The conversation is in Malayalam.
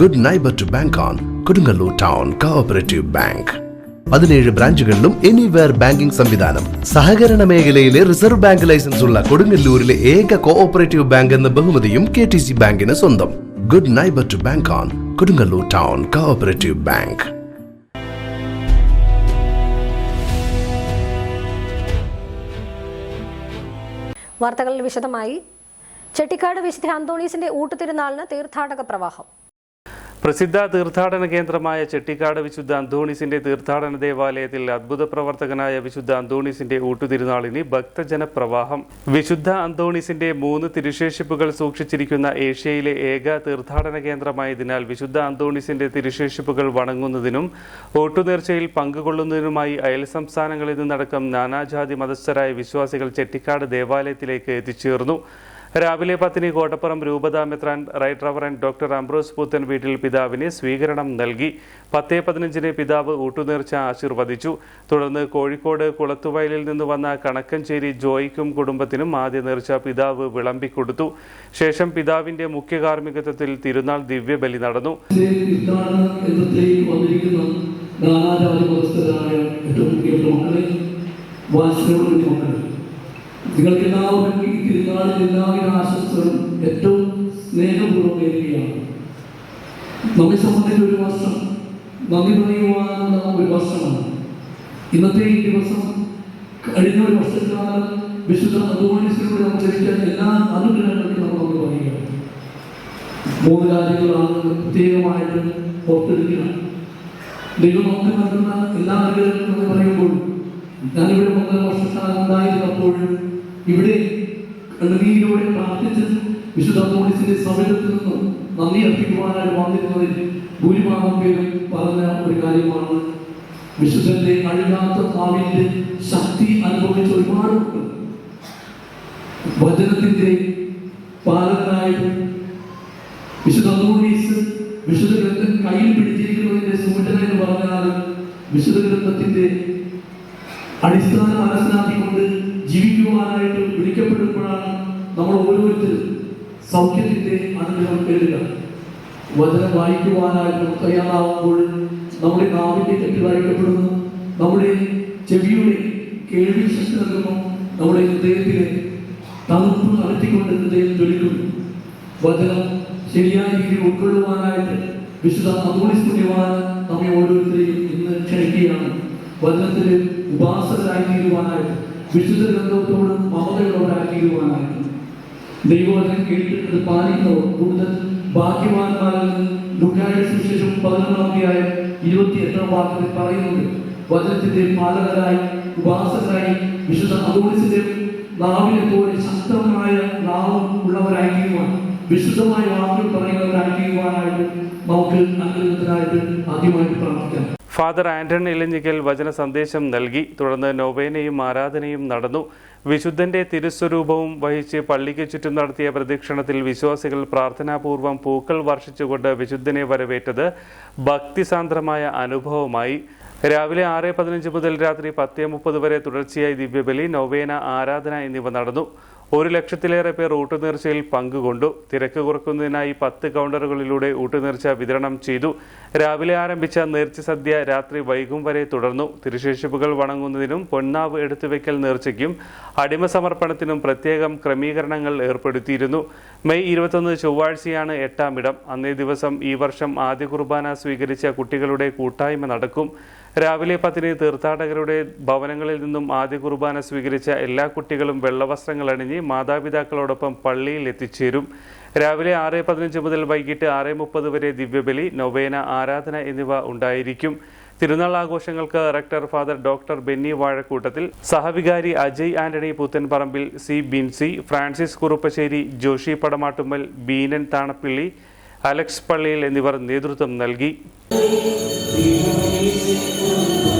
Good neighbour to bank on Kodungallur town cooperative bank പതിനേഴ് ബ്രാഞ്ചുകളിലും എനിവെയർ ബാങ്കിംഗ് സംവിധാനം. സഹകരണ മേഖലയിലെ റിസർവ് ബാങ്ക് ലൈസൻസ് ഉള്ള കൊടുങ്ങല്ലൂരിലെ ഏക കോഓപ്പറേറ്റീവ് ബാങ്ക് എന്ന ബഹുമതിയും കെ ടി സി ബാങ്കിന് സ്വന്തം. Good neighbour to bank on Kodungallur town cooperative bank വാർത്തകളിൽ വിശദമായി. ചെട്ടിക്കാട് വിശുദ്ധ അന്തോണീസിന്റെ തീർത്ഥാടക പ്രവാഹം. പ്രസിദ്ധ തീർത്ഥാടന കേന്ദ്രമായ ചെട്ടിക്കാട് വിശുദ്ധ അന്തോണീസിന്റെ തീർത്ഥാടന ദേവാലയത്തിൽ അത്ഭുത പ്രവർത്തകനായ വിശുദ്ധ അന്തോണീസിന്റെ ഊട്ടുതിരുനാളിന് ഭക്തജന പ്രവാഹം വിശുദ്ധ അന്തോണീസിന്റെ മൂന്ന് തിരുശേഷിപ്പുകൾ സൂക്ഷിച്ചിരിക്കുന്ന ഏഷ്യയിലെ ഏക തീർത്ഥാടന കേന്ദ്രമായതിനാൽ വിശുദ്ധ അന്തോണീസിന്റെ തിരുശേഷിപ്പുകൾ വണങ്ങുന്നതിനും ഓട്ടുനേർച്ചയിൽ പങ്കുകൊള്ളുന്നതിനുമായി അയൽ സംസ്ഥാനങ്ങളിൽ നിന്നടക്കം നാനാജാതി മതസ്ഥരായ വിശ്വാസികൾ ചെട്ടിക്കാട് ദേവാലയത്തിലേക്ക് എത്തിച്ചേർന്നു. രാവിലെ പത്തിന് Kottappuram രൂപതാമിത്രാൻ right reverend doctor Ambrose Puthen Veettil പിതാവിന് സ്വീകരണം നൽകി. പത്തേ പതിനഞ്ചിന് പിതാവ് ഊട്ടുനേർച്ച ആശീർവദിച്ചു. തുടർന്ന് കോഴിക്കോട് കുളത്തുവയലിൽ നിന്ന് വന്ന കണക്കഞ്ചേരി ജോയിക്കും കുടുംബത്തിനും ആദ്യ നേർച്ച പിതാവ് വിളമ്പിക്കൊടുത്തു. ശേഷം പിതാവിന്റെ മുഖ്യ കാർമ്മികത്വത്തിൽ തിരുനാൾ ദിവ്യബലി നടന്നു. തീർത്ഥാടന തിരുനാളിൽ എല്ലാവിധ ആശംസകളും ഏറ്റവും സ്നേഹപൂർവം നേരുകയാണ്. നമ്മെ സംബന്ധിച്ച ഒരു വർഷം നന്ദി പറയുവാനുള്ള ഒരു വർഷമാണ്. ഇന്നത്തെ ഈ ദിവസം കഴിഞ്ഞ ഒരു വർഷക്കാലം വിശുദ്ധ അന്തോണീസിലൂടെ നമുക്ക് ലഭിക്കാൻ എല്ലാ അനുഗ്രഹങ്ങൾക്കും നമ്മൾ നന്ദി പറയുക മൂന്ന് കാര്യങ്ങളാണ് പ്രത്യേകമായിട്ട് ഓർത്തെടുക്കുക. ദൈവം നമുക്ക് നൽകുന്ന എല്ലാ അനുഗ്രഹങ്ങളും പറയുമ്പോൾ ഞാനിവിടെ ഒന്നര വർഷക്കാലം ഉണ്ടായിരുന്നപ്പോഴും ഇവിടെ കണ്ണുനീരോടെ പ്രാർത്ഥിച്ചത് വിശുദ്ധ തോണിസിന്റെ സമയത്ത് നിന്നും നന്ദി അർപ്പിക്കുവാനായി വന്നിരുന്നതിൽ ഭൂരിഭാഗം പേരും പറഞ്ഞ ഒരു കാര്യമാണ്. വിശുദ്ധന്റെ അഴുകാത്ത നാവിന്റെ ശക്തി അനുഭവിച്ച ഒരുപാട് മക്കൾ വചനത്തിന്റെ പാലകനായിട്ട് വിശുദ്ധ തോണീസ് വിശുദ്ധ ഗ്രന്ഥം കയ്യിൽ പിടിച്ചിരിക്കുന്നതിന്റെ സൂചന എന്ന് പറഞ്ഞാൽ വിശുദ്ധ ഗ്രന്ഥത്തിന്റെ അടിസ്ഥാനം മനസ്സിലാക്കിക്കൊണ്ട് ജീവിക്കുവാനായിട്ട് വിളിക്കപ്പെടുമ്പോഴാണ് നമ്മൾ ഓരോരുത്തരും സൗഖ്യത്തിന്റെ അനുഗ്രഹം തേടുക വചനം വായിക്കുവാനായിട്ട് നമുക്ക് തയ്യാറാവുമ്പോൾ നമ്മുടെ നാവിന്റെ കെട്ടിവായിക്കപ്പെടുന്നു നമ്മുടെ ചെവിയുടെ കേൾവി ശക്തി നൽകുന്നു നമ്മുടെ ഹൃദയത്തിലെ തണുപ്പ് അകറ്റിക്കൊണ്ട് ഹൃദയം ജ്വലിക്കുന്നു. വചനം ശരിയായ രീതിയിൽ ഉൾക്കൊള്ളുവാനായിട്ട് വിശുദ്ധ അന്തോണിസ് പുണ്യവാൻ നമ്മെ ഓരോരുത്തരെയും ഇന്ന് ക്ഷണിക്കുകയാണ്. വചനത്തിൽ ഉപാസകരായി തീരുവാനായിട്ട് വിശുദ്ധ ഗ്രന്ഥത്തോടും മമതയുള്ളവരായി തീരുവാനായിട്ട് ദൈവവചനം കേട്ടിട്ട് പാലിക്കുന്നവർ കൂടുതൽ ഭാഗ്യവാന്മാരെന്ന് ലുക്കായുടെ സുവിശേഷം പതിനൊന്നാം അധ്യായം ഇരുപത്തി എട്ടാം വാക്യത്തിൽ പറയുന്നത് വചനത്തിന്റെ പാലകരായി ഉപാസകരായി വിശുദ്ധ അന്തോണിസിന്റെ നാവിനെ പോലെ ശക്തമായ നാവും ഉള്ളവരായിരിക്കുവാൻ വിശുദ്ധമായ വാക്കുകൾ പറയുന്നവരായിരിക്കുവാനായിട്ട് നമുക്ക് അനുഗ്രഹത്തിനായിട്ട് ആദ്യമായിട്ട് പ്രാർത്ഥിക്കാം. ഫാദർ ആന്റണി ഇലഞ്ഞിക്കൽ വചന സന്ദേശം നൽകി. തുടർന്ന് നൊവേനയും ആരാധനയും നടന്നു. വിശുദ്ധന്റെ തിരുസ്വരൂപവും വഹിച്ച് പള്ളിക്ക് ചുറ്റും നടത്തിയ പ്രദക്ഷിണത്തിൽ വിശ്വാസികൾ പ്രാർത്ഥനാപൂർവം പൂക്കൾ വർഷിച്ചുകൊണ്ട് വിശുദ്ധനെ വരവേറ്റത് ഭക്തിസാന്ദ്രമായ അനുഭവമായി. രാവിലെ ആറ് പതിനഞ്ച് മുതൽ രാത്രി പത്ത് മുപ്പത് വരെ തുടർച്ചയായി ദിവ്യബലി നൊവേന ആരാധന എന്നിവ നടന്നു. ഒരു ലക്ഷത്തിലേറെ പേർ ഊട്ടുനേർച്ചയിൽ പങ്കുകൊണ്ടു. തിരക്ക് കുറക്കുന്നതിനായി പത്ത് കൗണ്ടറുകളിലൂടെ ഊട്ടുനേർച്ച വിതരണം ചെയ്തു. രാവിലെ ആരംഭിച്ച നേർച്ച സദ്യ രാത്രി വൈകും വരെ തുടർന്നു. തിരുശേഷിപ്പുകൾ വണങ്ങുന്നതിനും പൊന്നാവ് എടുത്തുവെക്കൽ നേർച്ചയ്ക്കും അടിമ സമർപ്പണത്തിനും പ്രത്യേകം ക്രമീകരണങ്ങൾ ഏർപ്പെടുത്തിയിരുന്നു. മെയ് ഇരുപത്തൊന്ന് ചൊവ്വാഴ്ചയാണ് എട്ടാം ഇടം. അന്നേ ദിവസം ഈ വർഷം ആദ്യ കുർബാന സ്വീകരിച്ച കുട്ടികളുടെ കൂട്ടായ്മ നടക്കും. രാവിലെ പത്തിന് തീർത്ഥാടകരുടെ ഭവനങ്ങളിൽ നിന്നും ആദ്യ കുർബാന സ്വീകരിച്ച എല്ലാ കുട്ടികളും വെള്ളവസ്ത്രങ്ങൾ അണിഞ്ഞ് മാതാപിതാക്കളോടൊപ്പം പള്ളിയിൽ എത്തിച്ചേരും. രാവിലെ ആറ് പതിനഞ്ച് മുതൽ വൈകിട്ട് ആറ് മുപ്പത് വരെ ദിവ്യബലി നൊവേന ആരാധന എന്നിവ ഉണ്ടായിരിക്കും. തിരുനാൾ ആഘോഷങ്ങൾക്ക് rector father doctor Benny Vazhakkoottathil സഹവികാരി Ajay Antony Puthenparambil C Binsy Francis Kuruppassery Joshy Padamattummal Beenan Thanappilly Alex Palliyil എന്നിവർ നേതൃത്വം നൽകി. Senhor.